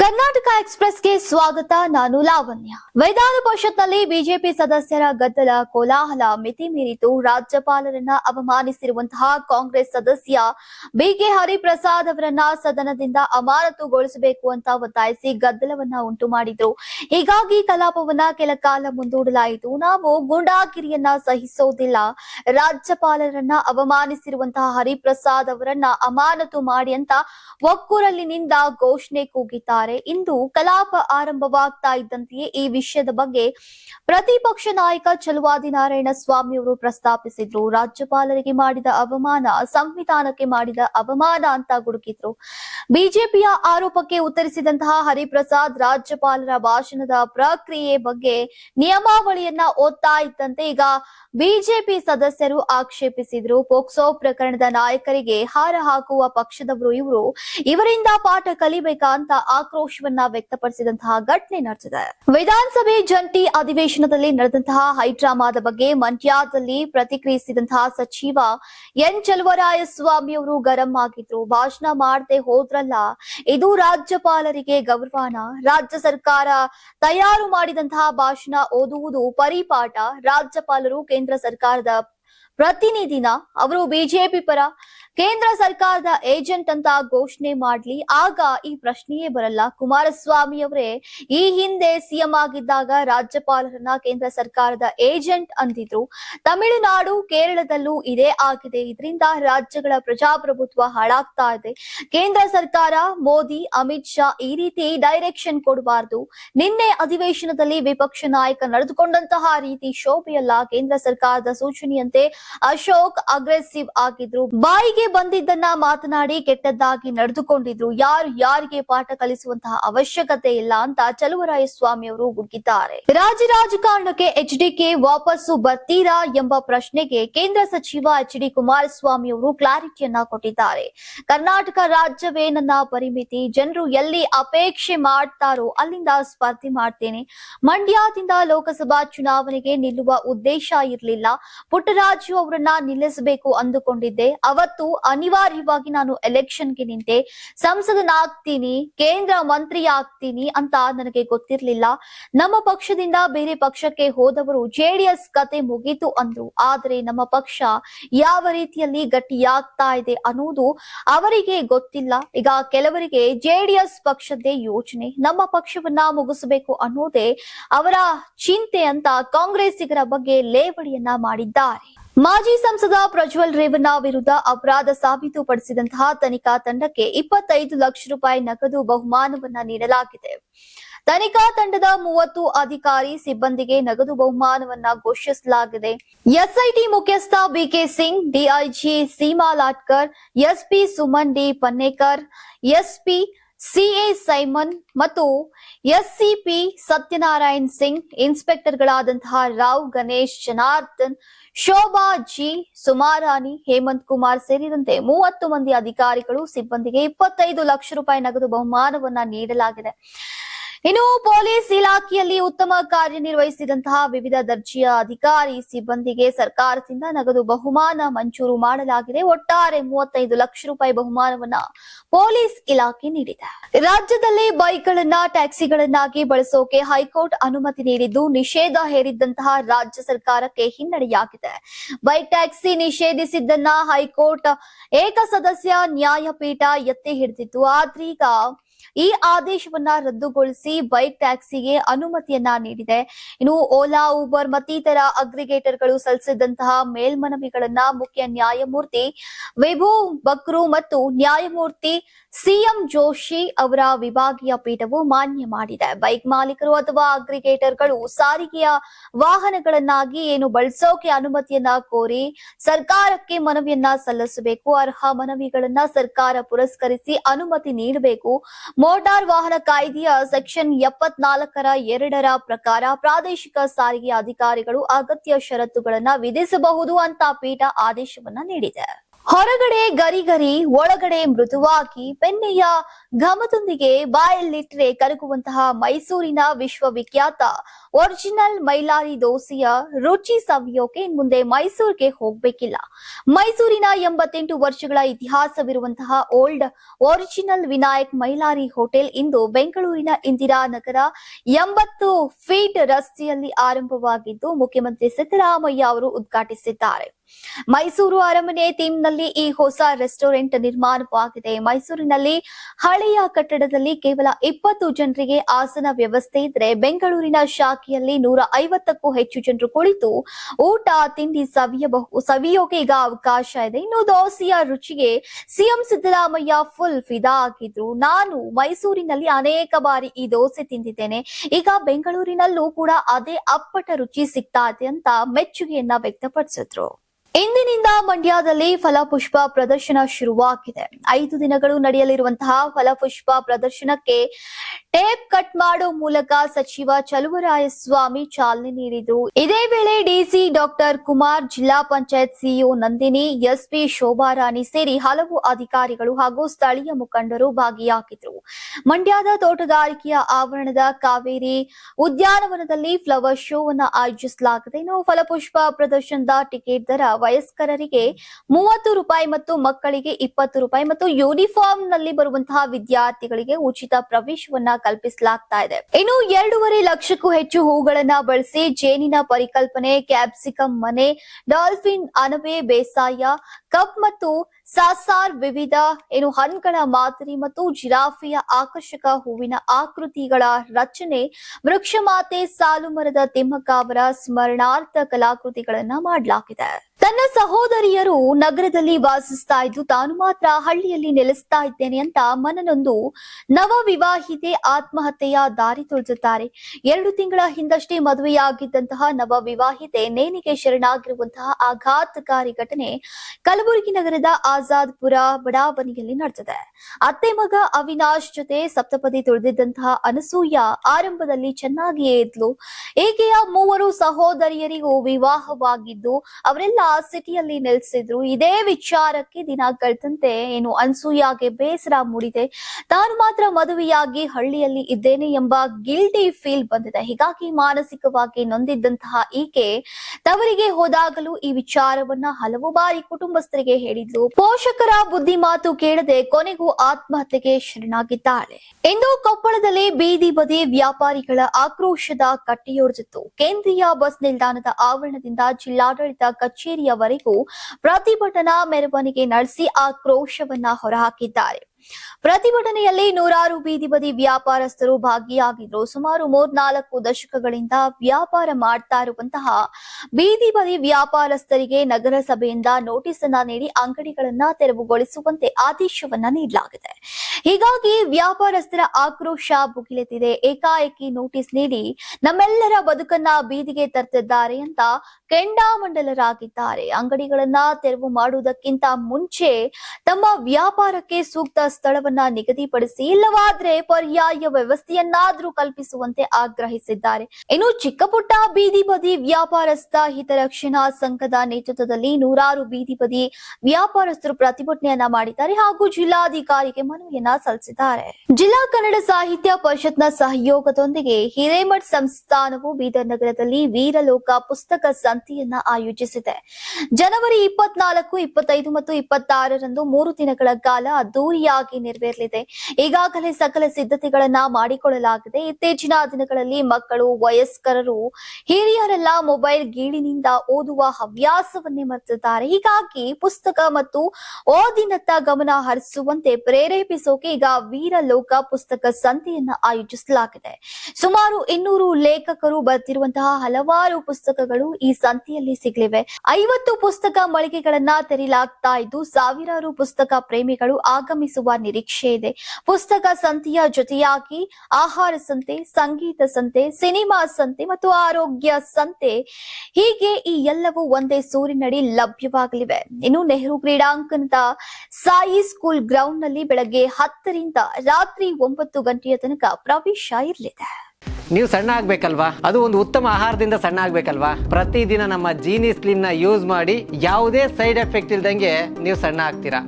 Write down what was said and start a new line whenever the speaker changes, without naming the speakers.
ಕರ್ನಾಟಕ ಎಕ್ಸ್ಪ್ರೆಸ್ಗೆ ಸ್ವಾಗತ, ನಾನು ಲಾವಣ್ಯ. ವಿಧಾನ ಪರಿಷತ್ನಲ್ಲಿ ಬಿಜೆಪಿ ಸದಸ್ಯರ ಗದ್ದಲ ಕೋಲಾಹಲ ಮಿತಿ ಮೀರಿತು ರಾಜ್ಯಪಾಲರನ್ನ ಅವಮಾನಿಸಿರುವಂತಹ ಕಾಂಗ್ರೆಸ್ ಸದಸ್ಯ ಬಿಕೆ ಹರಿಪ್ರಸಾದ್ ಅವರನ್ನ ಸದನದಿಂದ ಅಮಾನತುಗೊಳಿಸಬೇಕು ಅಂತ ಒತ್ತಾಯಿಸಿ ಗದ್ದಲವನ್ನ ಉಂಟು ಮಾಡಿದ್ರು. ಹೀಗಾಗಿ ಕಲಾಪವನ್ನ ಕೆಲ ಕಾಲ ಮುಂದೂಡಲಾಯಿತು. ನಾವು ಗುಂಡಾಗಿರಿಯನ್ನ ಸಹಿಸೋದಿಲ್ಲ. ರಾಜ್ಯಪಾಲರನ್ನ ಅವಮಾನಿಸಿರುವಂತಹ ಹರಿಪ್ರಸಾದ್ ಅವರನ್ನ ಅಮಾನತು ಮಾಡಿ ಅಂತ ಒಕ್ಕೂರಲ್ಲಿನಿಂದ ಘೋಷಣೆ ಕೂಗಿದ್ದಾರೆ. ಇಂದು ಕಲಾಪ ಆರಂಭವಾಗ್ತಾ ಇದ್ದಂತೆಯೇ ಈ ವಿಷಯದ ಬಗ್ಗೆ ಪ್ರತಿಪಕ್ಷ ನಾಯಕ ಚಲುವಾದಿ ನಾರಾಯಣ ಸ್ವಾಮಿ ಅವರು ಪ್ರಸ್ತಾಪಿಸಿದ್ರು. ರಾಜ್ಯಪಾಲರಿಗೆ ಮಾಡಿದ ಅವಮಾನ, ಸಂವಿಧಾನಕ್ಕೆ ಮಾಡಿದ ಅವಮಾನ ಅಂತ ಗುಡುಕಿದ್ರು. ಬಿಜೆಪಿಯ ಆರೋಪಕ್ಕೆ ಉತ್ತರಿಸಿದಂತಹ ಹರಿಪ್ರಸಾದ್ ರಾಜ್ಯಪಾಲರ ಭಾಷಣದ ಪ್ರಕ್ರಿಯೆ ಬಗ್ಗೆ ನಿಯಮಾವಳಿಯನ್ನ ಓದ್ತಾ ಇದ್ದಂತೆ ಈಗ ಬಿಜೆಪಿ ಸದಸ್ಯರು ಆಕ್ಷೇಪಿಸಿದ್ರು. ಪೋಕ್ಸೋ ಪ್ರಕರಣದ ನಾಯಕರಿಗೆ ಹಾರ ಹಾಕುವ ಪಕ್ಷದವರು ಇವರು. ಇವರಿಂದ ಪಾಠ ಕಲಿಬೇಕಾ ಅಂತ ಆಕ್ರೋಶವನ್ನ ವ್ಯಕ್ತಪಡಿಸಿದಂತಹ ಘಟನೆ ನಡೆದಿದೆ. ವಿಧಾನಸಭೆ ಜಂಟಿ ಅಧಿವೇಶನದಲ್ಲಿ ನಡೆದಂತಹ ಹೈಡ್ರಾಮಾದ ಬಗ್ಗೆ ಮಂಡ್ಯದಲ್ಲಿ ಪ್ರತಿಕ್ರಿಯಿಸಿದಂತಹ ಸಚಿವ ಎನ್ ಚಲುವರಾಯಸ್ವಾಮಿ ಅವರು ಗರಂ ಆಗಿದ್ರು. ಭಾಷಣ ಮಾಡದೆ ಹೋದ್ರಲ್ಲ, ಇದು ರಾಜ್ಯಪಾಲರಿಗೆ ಗೌರವನ. ರಾಜ್ಯ ಸರ್ಕಾರ ತಯಾರು ಮಾಡಿದಂತಹ ಭಾಷಣ ಓದುವುದು ಪರಿಪಾಠ. ರಾಜ್ಯಪಾಲರು ಕೇಂದ್ರ ಸರ್ಕಾರದ ಪ್ರತಿನಿಧಿನ, ಅವರು ಬಿಜೆಪಿ ಪರ ಕೇಂದ್ರ ಸರ್ಕಾರದ ಏಜೆಂಟ್ ಅಂತ ಘೋಷಣೆ ಮಾಡ್ಲಿ, ಆಗ ಈ ಪ್ರಶ್ನೆಯೇ ಬರಲ್ಲ. ಕುಮಾರಸ್ವಾಮಿ ಅವರೇ, ಈ ಹಿಂದೆ ಸಿಎಂ ಆಗಿದ್ದಾಗ ರಾಜ್ಯಪಾಲರನ್ನ ಕೇಂದ್ರ ಸರ್ಕಾರದ ಏಜೆಂಟ್ ಅಂದಿದ್ರು. ತಮಿಳುನಾಡು ಕೇರಳದಲ್ಲೂ ಇದೇ ಆಗಿದೆ. ಇದರಿಂದ ರಾಜ್ಯಗಳ ಪ್ರಜಾಪ್ರಭುತ್ವ ಹಾಳಾಗ್ತಾ ಇದೆ. ಕೇಂದ್ರ ಸರ್ಕಾರ, ಮೋದಿ, ಅಮಿತ್ ಶಾ ಈ ರೀತಿ ಡೈರೆಕ್ಷನ್ ಕೊಡಬಾರ್ದು. ನಿನ್ನೆ ಅಧಿವೇಶನದಲ್ಲಿ ವಿಪಕ್ಷ ನಾಯಕ ನಡೆದುಕೊಂಡಂತಹ ರೀತಿ ಶೋಭೆಯಲ್ಲ ಕೇಂದ್ರ ಸರ್ಕಾರದ ಸೂಚನೆಯಂತೆ. ಅಶೋಕ್ ಅಗ್ರೆಸಿವ್ ಆಗಿದ್ರು. ಬಾಯಿಗೆ ಬಂದಿದ್ದನ್ನ ಮಾತನಾಡಿ ಕೆಟ್ಟದ್ದಾಗಿ ನಡೆದುಕೊಂಡಿದ್ರು. ಯಾರು ಯಾರಿಗೆ ಪಾಠ ಕಲಿಸುವಂತಹ ಅವಶ್ಯಕತೆ ಇಲ್ಲ ಅಂತ ಚಲುವರಾಯಸ್ವಾಮಿ ಅವರು ಗುಡುಗಿದ್ದಾರೆ ರಾಜ್ಯ ರಾಜಕಾರಣಕ್ಕೆ ಎಚ್ ಡಿಕೆ ವಾಪಸ್ಸು ಬರ್ತೀರಾ ಎಂಬ ಪ್ರಶ್ನೆಗೆ ಕೇಂದ್ರ ಸಚಿವ ಎಚ್ ಡಿ ಕುಮಾರಸ್ವಾಮಿ ಅವರು ಕ್ಲಾರಿಟಿಯನ್ನ ಕೊಟ್ಟಿದ್ದಾರೆ. ಕರ್ನಾಟಕ ರಾಜ್ಯವೇ ನನ್ನ ಪರಿಮಿತಿ. ಜನರು ಎಲ್ಲಿ ಅಪೇಕ್ಷೆ ಮಾಡ್ತಾರೋ ಅಲ್ಲಿಂದ ಸ್ಪರ್ಧೆ ಮಾಡ್ತೇನೆ. ಮಂಡ್ಯದಿಂದ ಲೋಕಸಭಾ ಚುನಾವಣೆಗೆ ನಿಲ್ಲುವ ಉದ್ದೇಶ ಇರಲಿಲ್ಲ. ಪುಟ್ಟರಾಜು ಅವರನ್ನ ನಿಲ್ಲಿಸಬೇಕು ಅಂದುಕೊಂಡಿದ್ದೆ. ಅವತ್ತು ಅನಿವಾರ್ಯವಾಗಿ ನಾನು ಎಲೆಕ್ಷನ್ಗೆ ನಿಂತೆ ಸಂಸದನಾಗ್ತೀನಿ ಕೇಂದ್ರ ಮಂತ್ರಿ ಆಗ್ತೀನಿ ಅಂತ ನನಗೆ ಗೊತ್ತಿರಲಿಲ್ಲ. ನಮ್ಮ ಪಕ್ಷದಿಂದ ಬೇರೆ ಪಕ್ಷಕ್ಕೆ ಹೋದವರು ಜೆಡಿಎಸ್ ಕತೆ ಮುಗೀತು ಅಂದ್ರು. ಆದರೆ ನಮ್ಮ ಪಕ್ಷ ಯಾವ ರೀತಿಯಲ್ಲಿ ಗಟ್ಟಿಯಾಗ್ತಾ ಇದೆ ಅನ್ನೋದು ಅವರಿಗೆ ಗೊತ್ತಿಲ್ಲ. ಈಗ ಕೆಲವರಿಗೆ ಜೆಡಿಎಸ್ ಪಕ್ಷದ್ದೇ ಯೋಚನೆ, ನಮ್ಮ ಪಕ್ಷವನ್ನ ಮುಗಿಸಬೇಕು ಅನ್ನೋದೇ ಅವರ ಚಿಂತೆ ಅಂತ ಕಾಂಗ್ರೆಸ್ಸಿಗರ ಬಗ್ಗೆ ಲೇವಡಿಯನ್ನ ಮಾಡಿದ್ದಾರೆ. ಮಾಜಿ ಸಂಸದ ಪ್ರಜ್ವಲ್ ರೇವಣ್ಣ ವಿರುದ್ಧ ಅಪರಾಧ ಸಾಬೀತುಪಡಿಸಿದಂತಹ ತನಿಖಾ ತಂಡಕ್ಕೆ ಇಪ್ಪತ್ತೈದು ಲಕ್ಷ ರೂಪಾಯಿ ನಗದು ಬಹುಮಾನವನ್ನ ನೀಡಲಾಗಿದೆ. ತನಿಖಾ ತಂಡದ ಮೂವತ್ತು ಅಧಿಕಾರಿ ಸಿಬ್ಬಂದಿಗೆ ನಗದು ಬಹುಮಾನವನ್ನ ಘೋಷಿಸಲಾಗಿದೆ. ಎಸ್ಐಟಿ ಮುಖ್ಯಸ್ಥ BK Singh, DIG Seema Latkar, SP Suman D Pannekar, SP CA Simon ಮತ್ತು ಎಸ್ಸಿಪಿ ಸತ್ಯನಾರಾಯಣ್ ಸಿಂಗ್, ಇನ್ಸ್ಪೆಕ್ಟರ್ಗಳಾದಂತಹ ರಾವ್, ಗಣೇಶ್, ಜನಾರ್ದನ್, ಶೋಭಾ ಜಿ, ಸುಮಾರಾಣಿ, ಹೇಮಂತ್ ಕುಮಾರ್ ಸೇರಿದಂತೆ ಮೂವತ್ತು ಮಂದಿ ಅಧಿಕಾರಿಗಳು ಸಿಬ್ಬಂದಿಗೆ ಇಪ್ಪತ್ತೈದು ಲಕ್ಷ ರೂಪಾಯಿ ನಗದು ಬಹುಮಾನವನ್ನ ನೀಡಲಾಗಿದೆ. ಇನ್ನು ಪೊಲೀಸ್ ಇಲಾಖೆಯಲ್ಲಿ ಉತ್ತಮ ಕಾರ್ಯನಿರ್ವಹಿಸಿದಂತಹ ವಿವಿಧ ದರ್ಜೆಯ ಅಧಿಕಾರಿ ಸಿಬ್ಬಂದಿಗೆ ಸರ್ಕಾರದಿಂದ ನಗದು ಬಹುಮಾನ ಮಂಜೂರು ಮಾಡಲಾಗಿದೆ. ಒಟ್ಟಾರೆ ಮೂವತ್ತೈದು ಲಕ್ಷ ರೂಪಾಯಿ ಬಹುಮಾನವನ್ನ ಪೊಲೀಸ್ ಇಲಾಖೆ ನೀಡಿದೆ. ರಾಜ್ಯದಲ್ಲಿ ಬೈಕ್ಗಳನ್ನ, ಟ್ಯಾಕ್ಸಿಗಳನ್ನಾಗಿ ಬಳಸೋಕೆ ಹೈಕೋರ್ಟ್ ಅನುಮತಿ ನೀಡಿದ್ದು ನಿಷೇಧ ಹೇರಿದ್ದಂತಹ ರಾಜ್ಯ ಸರ್ಕಾರಕ್ಕೆ ಹಿನ್ನಡೆಯಾಗಿದೆ. ಬೈಕ್, ಟ್ಯಾಕ್ಸಿ ನಿಷೇಧಿಸಿದ್ದನ್ನ ಹೈಕೋರ್ಟ್ ಏಕಸದಸ್ಯ ನ್ಯಾಯಪೀಠ ಎತ್ತಿ ಹಿಡಿದಿತ್ತು. ಆದ್ರೀಗ ಈ ಆದೇಶವನ್ನ ರದ್ದುಗೊಳಿಸಿ ಬೈಕ್ ಟ್ಯಾಕ್ಸಿಗೆ ಅನುಮತಿಯನ್ನ ನೀಡಿದೆ. ಇನ್ನು ಓಲಾ ಊಬರ್ ಮತ್ತಿತರ ಅಗ್ರಿಗೇಟರ್ಗಳು ಸಲ್ಲಿಸಿದಂತಹ ಮೇಲ್ಮನವಿಗಳನ್ನ ಮುಖ್ಯ ನ್ಯಾಯಮೂರ್ತಿ ವಿಭು ಬಕ್ರು ಮತ್ತು ನ್ಯಾಯಮೂರ್ತಿ ಸಿಎಂ ಜೋಶಿ ಅವರ ವಿಭಾಗೀಯ ಪೀಠವು ಮಾನ್ಯ ಮಾಡಿದೆ. ಬೈಕ್ ಮಾಲೀಕರು ಅಥವಾ ಅಗ್ರಿಗೇಟರ್ಗಳು ಸಾರಿಗೆಯ ವಾಹನಗಳನ್ನಾಗಿ ಏನು ಬಳಸೋಕೆ ಅನುಮತಿಯನ್ನ ಕೋರಿ ಸರ್ಕಾರಕ್ಕೆ ಮನವಿಯನ್ನ ಸಲ್ಲಿಸಬೇಕು. ಅರ್ಹ ಮನವಿಗಳನ್ನ ಸರ್ಕಾರ ಪುರಸ್ಕರಿಸಿ ಅನುಮತಿ ನೀಡಬೇಕು. ಮೋಟಾರ್ ವಾಹನ ಕಾಯ್ದೆಯ ಸೆಕ್ಷನ್ ಎಪ್ಪತ್ನಾಲ್ಕರ ಎರಡರ ಪ್ರಕಾರ ಪ್ರಾದೇಶಿಕ ಸಾರಿಗೆ ಅಧಿಕಾರಿಗಳು ಅಗತ್ಯ ಷರತ್ತುಗಳನ್ನ ವಿಧಿಸಬಹುದು ಅಂತ ಪೀಠ ಆದೇಶವನ್ನ ನೀಡಿದೆ. ಹೊರಗಡೆ ಗರಿಗರಿ ಒಳಗಡೆ ಮೃದುವಾಗಿ ಬೆಣ್ಣೆಯ ಘಮದೊಂದಿಗೆ ಬಾಯಲ್ಲಿಟ್ಟರೆ ಕರಗುವಂತಹ ಮೈಸೂರಿನ ವಿಶ್ವವಿಖ್ಯಾತ ಒರಿಜಿನಲ್ ಮೈಲಾರಿ ದೋಸೆಯ ರುಚಿ ಸವಿಯೋಕೆ ಇನ್ಮುಂದೆ ಮೈಸೂರಿಗೆ ಹೋಗ್ಬೇಕಿಲ್ಲ. ಮೈಸೂರಿನ ಎಂಬತ್ತೆಂಟು ವರ್ಷಗಳ ಇತಿಹಾಸವಿರುವಂತಹ old original Vinayak Mylari hotel ಇಂದು ಬೆಂಗಳೂರಿನ ಇಂದಿರಾನಗರ ಎಂಬತ್ತು ಫೀಟ್ ರಸ್ತೆಯಲ್ಲಿ ಆರಂಭವಾಗಿದ್ದು ಮುಖ್ಯಮಂತ್ರಿ ಸಿದ್ದರಾಮಯ್ಯ ಅವರು ಉದ್ಘಾಟಿಸಿದ್ದಾರೆ. ಮೈಸೂರು ಅರಮನೆ ಥೀಮ್ನಲ್ಲಿ ಈ ಹೊಸ ರೆಸ್ಟೋರೆಂಟ್ ನಿರ್ಮಾಣವಾಗಿದೆ. ಮೈಸೂರಿನಲ್ಲಿ ಹಳೆಯ ಕಟ್ಟಡದಲ್ಲಿ ಕೇವಲ ಇಪ್ಪತ್ತು ಜನರಿಗೆ ಆಸನ ವ್ಯವಸ್ಥೆ ಇದ್ರೆ ಬೆಂಗಳೂರಿನ ಶಾಖೆಯಲ್ಲಿ ನೂರ ಐವತ್ತಕ್ಕೂ ಹೆಚ್ಚು ಜನರು ಕುಳಿತು ಊಟ ತಿಂಡಿ ಸವಿಯಬಹುದು, ಸವಿಯೋಕೆ ಈಗ ಅವಕಾಶ ಇದೆ. ಇನ್ನು ದೋಸೆಯ ರುಚಿಗೆ ಸಿಎಂ ಸಿದ್ದರಾಮಯ್ಯ ಫುಲ್ ಫಿದಾ ಆಗಿದ್ರು. ನಾನು ಮೈಸೂರಿನಲ್ಲಿ ಅನೇಕ ಬಾರಿ ಈ ದೋಸೆ ತಿಂದಿದ್ದೇನೆ. ಈಗ ಬೆಂಗಳೂರಿನಲ್ಲೂ ಕೂಡ ಅದೇ ಅಪ್ಪಟ ರುಚಿ ಸಿಗ್ತಾ ಇದೆ ಅಂತ ಮೆಚ್ಚುಗೆಯನ್ನ ವ್ಯಕ್ತಪಡಿಸಿದ್ರು. ಇಂದಿನಿಂದ ಮಂಡ್ಯದಲ್ಲಿ ಫಲಪುಷ್ಪ ಪ್ರದರ್ಶನ ಶುರುವಾಗಿದೆ. ಐದು ದಿನಗಳು ನಡೆಯಲಿರುವಂತಹ ಫಲಪುಷ್ಪ ಪ್ರದರ್ಶನಕ್ಕೆ ಟೇಪ್ ಕಟ್ ಮಾಡೋ ಮೂಲಕ ಸಚಿವ ಚಲುವರಾಯಸ್ವಾಮಿ ಚಾಲನೆ ನೀಡಿದ್ರು. ಇದೇ ವೇಳೆ ಡಿಸಿ ಡಾಕ್ಟರ್ ಕುಮಾರ್ ಜಿಲ್ಲಾ ಪಂಚಾಯತ್ ಸಿಇಒ ನಂದಿನಿ, ಎಸ್ಪಿ ಶೋಭಾರಾಣಿ ಸೇರಿ ಹಲವು ಅಧಿಕಾರಿಗಳು ಹಾಗೂ ಸ್ಥಳೀಯ ಮುಖಂಡರು ಭಾಗಿಯಾಗಿದ್ರು. ಮಂಡ್ಯದ ತೋಟಗಾರಿಕೆಯ ಆವರಣದ ಕಾವೇರಿ ಉದ್ಯಾನವನದಲ್ಲಿ ಫ್ಲವರ್ ಶೋ ಅನ್ನ ಆಯೋಜಿಸಲಾಗಿದೆ. ಇನ್ನು ಫಲಪುಷ್ಪ ಪ್ರದರ್ಶನದ ಟಿಕೆಟ್ ದರ ವಯಸ್ಕರರಿಗೆ ಮೂವತ್ತು ರೂಪಾಯಿ ಮತ್ತು ಮಕ್ಕಳಿಗೆ ಇಪ್ಪತ್ತು ರೂಪಾಯಿ ಮತ್ತು ಯೂನಿಫಾರ್ಮ್ನಲ್ಲಿ ಬರುವಂತಹ ವಿದ್ಯಾರ್ಥಿಗಳಿಗೆ ಉಚಿತ ಪ್ರವೇಶವನ್ನ ಕಲ್ಪಿಸಲಾಗ್ತಾ ಇದೆ. ಇನ್ನು ಎರಡೂವರೆ ಲಕ್ಷಕ್ಕೂ ಹೆಚ್ಚು ಹೂಗಳನ್ನ ಬಳಸಿ ಜೇನಿನ ಪರಿಕಲ್ಪನೆ, ಕ್ಯಾಪ್ಸಿಕಂ ಮನೆ, ಡಾಲ್ಫಿನ್, ಅಣಬೆ, ಬೇಸಾಯ, ಕಪ್ ಮತ್ತು ಸಾಸಾರ್ ವಿವಿಧ ಏನು ಹಣ್ಗಳ ಮಾದರಿ ಮತ್ತು ಜಿರಾಫಿಯ ಆಕರ್ಷಕ ಹೂವಿನ ಆಕೃತಿಗಳ ರಚನೆ ವೃಕ್ಷ ಮಾತೆ ಸಾಲು ಮರದ ತಿಮ್ಮಕ್ಕ ಅವರ ಸ್ಮರಣಾರ್ಥ ಕಲಾಕೃತಿಗಳನ್ನ ಮಾಡಲಾಗಿದೆ. ತನ್ನ ಸಹೋದರಿಯರು ನಗರದಲ್ಲಿ ವಾಸಿಸ್ತಾ ಇದ್ದು, ತಾನು ಮಾತ್ರ ಹಳ್ಳಿಯಲ್ಲಿ ನೆಲೆಸ್ತಾ ಇದ್ದೇನೆ ಅಂತ ಮನನೊಂದು ನವ ವಿವಾಹಿತೆ ಆತ್ಮಹತ್ಯೆಯ ದಾರಿ ತೋರಿಸುತ್ತಾರೆ. ಎರಡು ತಿಂಗಳ ಹಿಂದಷ್ಟೇ ಮದುವೆಯಾಗಿದ್ದಂತಹ ನವ ವಿವಾಹಿತೆ ನೇಣಿಗೆ ಶರಣಾಗಿರುವಂತಹ ಆಘಾತಕಾರಿ ಘಟನೆ ಕಲಬುರಗಿ ನಗರದ ಆಜಾದ್ಪುರ ಬಡಾವಣೆಯಲ್ಲಿ ನಡೆದಿದೆ. ಅತ್ತೆ ಮಗ ಅವಿನಾಶ್ ಜೊತೆ ಸಪ್ತಪದಿ ತುಳಿದಿದ್ದಂತಹ ಅನಸೂಯ ಆರಂಭದಲ್ಲಿ ಚೆನ್ನಾಗಿಯೇ ಇದ್ಲು. ಈಕೆಯ ಮೂವರು ಸಹೋದರಿಯರಿಗೂ ವಿವಾಹವಾಗಿದ್ದು, ಅವರೆಲ್ಲ ಸಿಟಿಯಲ್ಲಿ ನೆಲೆಸಿದ್ರು. ಇದೇ ವಿಚಾರಕ್ಕೆ ದಿನ ಕಳೆದಂತೆ ಏನು ಅನ್ಸೂಯಾಗೆ ಬೇಸರ ಮೂಡಿದೆ. ತಾನು ಮಾತ್ರ ಮದುವೆಯಾಗಿ ಹಳ್ಳಿಯಲ್ಲಿ ಇದ್ದೇನೆ ಎಂಬ ಗಿಲ್ಟಿ ಫೀಲ್ ಬಂದಿದೆ. ಹೀಗಾಗಿ ಮಾನಸಿಕವಾಗಿ ನೊಂದಿದ್ದಂತಹ ಈಕೆ ತವರಿಗೆ ಹೋದಾಗಲೂ ಈ ವಿಚಾರವನ್ನ ಹಲವು ಬಾರಿ ಕುಟುಂಬಸ್ಥರಿಗೆ ಹೇಳಿದ್ಲು. ಪೋಷಕರ ಬುದ್ಧಿ ಮಾತು ಕೇಳದೆ ಕೊನೆಗೂ ಆತ್ಮಹತ್ಯೆಗೆ ಶರಣಾಗಿದ್ದಾಳೆ. ಇಂದು ಕೊಪ್ಪಳದಲ್ಲಿ ಬೀದಿ ಬದಿ ವ್ಯಾಪಾರಿಗಳ ಆಕ್ರೋಶದ ಕಟ್ಟೆಯೊಡೆದಿತ್ತು. ಕೇಂದ್ರೀಯ ಬಸ್ ನಿಲ್ದಾಣದ ಆವರಣದಿಂದ ಜಿಲ್ಲಾಡಳಿತ ಕಚೇರಿಯವರೆಗೂ ಪ್ರತಿಭಟನಾ ಮೆರವಣಿಗೆ ನಡೆಸಿ ಆಕ್ರೋಶವನ್ನ ಹೊರಹಾಕಿದ್ದಾರೆ. ಪ್ರತಿಭಟನೆಯಲ್ಲಿ ನೂರಾರು ಬೀದಿ ಬದಿ ವ್ಯಾಪಾರಸ್ಥರು ಭಾಗಿಯಾಗಿದ್ರು. ಸುಮಾರು ಮೂರ್ನಾಲ್ಕು ದಶಕಗಳಿಂದ ವ್ಯಾಪಾರ ಮಾಡ್ತಾ ಇರುವಂತಹ ಬೀದಿ ಬದಿ ವ್ಯಾಪಾರಸ್ಥರಿಗೆ ನಗರಸಭೆಯಿಂದ ನೋಟಿಸ್ ಅನ್ನ ನೀಡಿ ಅಂಗಡಿಗಳನ್ನ ತೆರವುಗೊಳಿಸುವಂತೆ ಆದೇಶವನ್ನ ನೀಡಲಾಗಿದೆ. ಹೀಗಾಗಿ ವ್ಯಾಪಾರಸ್ಥರ ಆಕ್ರೋಶ ಭುಗಿಲೆತ್ತಿದೆ. ಏಕಾಏಕಿ ನೋಟಿಸ್ ನೀಡಿ ನಮ್ಮೆಲ್ಲರ ಬದುಕನ್ನ ಬೀದಿಗೆ ತರ್ತಿದ್ದಾರೆ ಅಂತ ಕೆಂಡಾಮಂಡಲರಾಗಿದ್ದಾರೆ. ಅಂಗಡಿಗಳನ್ನ ತೆರವು ಮಾಡುವುದಕ್ಕಿಂತ ಮುಂಚೆ ತಮ್ಮ ವ್ಯಾಪಾರಕ್ಕೆ ಸೂಕ್ತ ಸ್ಥಳವನ್ನ ನಿಗದಿಪಡಿಸಿ ಇಲ್ಲವಾದ್ರೆ ಪರ್ಯಾಯ ವ್ಯವಸ್ಥೆಯನ್ನಾದ್ರೂ ಕಲ್ಪಿಸುವಂತೆ ಆಗ್ರಹಿಸಿದ್ದಾರೆ. ಇನ್ನು ಚಿಕ್ಕಪುಟ್ಟ ಬೀದಿ ಬದಿ ವ್ಯಾಪಾರಸ್ಥ ಹಿತರಕ್ಷಣಾ ಸಂಘದ ನೇತೃತ್ವದಲ್ಲಿ ನೂರಾರು ಬೀದಿ ಬದಿ ವ್ಯಾಪಾರಸ್ಥರು ಪ್ರತಿಭಟನೆಯನ್ನ ಮಾಡಿದ್ದಾರೆ ಹಾಗೂ ಜಿಲ್ಲಾಧಿಕಾರಿಗೆ ಮನವಿಯನ್ನ ಸಲ್ಲಿಸಿದ್ದಾರೆ. ಜಿಲ್ಲಾ ಕನ್ನಡ ಸಾಹಿತ್ಯ ಪರಿಷತ್ನ ಸಹಯೋಗದೊಂದಿಗೆ ಹಿರೇಮಠ್ ಸಂಸ್ಥಾನವು ಬೀದರ್ ನಗರದಲ್ಲಿ ವೀರಲೋಕ ಪುಸ್ತಕ ಸಂತೆಯನ್ನ ಆಯೋಜಿಸಿದೆ. ಜನವರಿ ಇಪ್ಪತ್ನಾಲ್ಕು, ಇಪ್ಪತ್ತೈದು ಮತ್ತು ಇಪ್ಪತ್ತಾರರಂದು ಮೂರು ದಿನಗಳ ಕಾಲ ಅದ್ದೂರಿಯಾಗಿ ನೆರವೇರಲಿದೆ. ಈಗಾಗಲೇ ಸಕಲ ಸಿದ್ಧತೆಗಳನ್ನ ಮಾಡಿಕೊಳ್ಳಲಾಗಿದೆ. ಇತ್ತೀಚಿನ ದಿನಗಳಲ್ಲಿ ಮಕ್ಕಳು, ವಯಸ್ಕರರು, ಹಿರಿಯರೆಲ್ಲ ಮೊಬೈಲ್ ಗೀಳಿನಿಂದ ಓದುವ ಹವ್ಯಾಸವನ್ನೇ ಮರೆತಿದ್ದಾರೆ. ಹೀಗಾಗಿ ಪುಸ್ತಕ ಮತ್ತು ಓದಿನತ್ತ ಗಮನ ಹರಿಸುವಂತೆ ಪ್ರೇರೇಪಿಸೋಕೆ ಈಗ ವೀರಲೋಕ ಪುಸ್ತಕ ಸಂತೆಯನ್ನ ಆಯೋಜಿಸಲಾಗಿದೆ. ಸುಮಾರು ಇನ್ನೂರು ಲೇಖಕರು ಬರೆದಿರುವಂತಹ ಹಲವಾರು ಪುಸ್ತಕಗಳು ಈ ಸಂತೆಯಲ್ಲಿ ಸಿಗಲಿವೆ. ಐವತ್ತು ಪುಸ್ತಕ ಮಳಿಗೆಗಳನ್ನ ತೆರೆಯಲಾಗ್ತಾ ಇದ್ದು ಸಾವಿರಾರು ಪುಸ್ತಕ ಪ್ರೇಮಿಗಳು ಆಗಮಿಸುವ ನಿರೀಕ್ಷೆ ಇದೆ. ಪುಸ್ತಕ ಸಂತೆಯ ಜೊತೆಯಾಗಿ ಆಹಾರ ಸಂತೆ, ಸಂಗೀತ ಸಂತೆ, ಸಿನಿಮಾ ಸಂತೆ ಮತ್ತು ಆರೋಗ್ಯ ಸಂತೆ ಹೀಗೆ ಈ ಎಲ್ಲವೂ ಒಂದೇ ಸೂರಿನಡಿ ಲಭ್ಯವಾಗಲಿವೆ. ಇನ್ನು ನೆಹರು ಕ್ರೀಡಾಂಗಣದ ಸಾಯಿ ಸ್ಕೂಲ್ ಗ್ರೌಂಡ್ನಲ್ಲಿ ಬೆಳಗ್ಗೆ ಹತ್ತರಿಂದ ರಾತ್ರಿ ಒಂಬತ್ತು ಗಂಟೆಯ ತನಕ ಪ್ರವೇಶ ಇರಲಿದೆ.
ನೀವು ಸಣ್ಣ ಆಗ್ಬೇಕಲ್ವಾ? ಅದು ಒಂದು ಉತ್ತಮ ಆಹಾರದಿಂದ ಸಣ್ಣ ಆಗ್ಬೇಕಲ್ವಾ? ಪ್ರತಿದಿನ ನಮ್ಮ ಜೀನಿ ಸ್ಲಿಮ್ನ ಯೂಸ್ ಮಾಡಿ ಯಾವುದೇ ಸೈಡ್ ಎಫೆಕ್ಟ್ ಇಲ್ದಂಗೆ ನೀವು ಸಣ್ಣ ಆಗ್ತೀರಾ?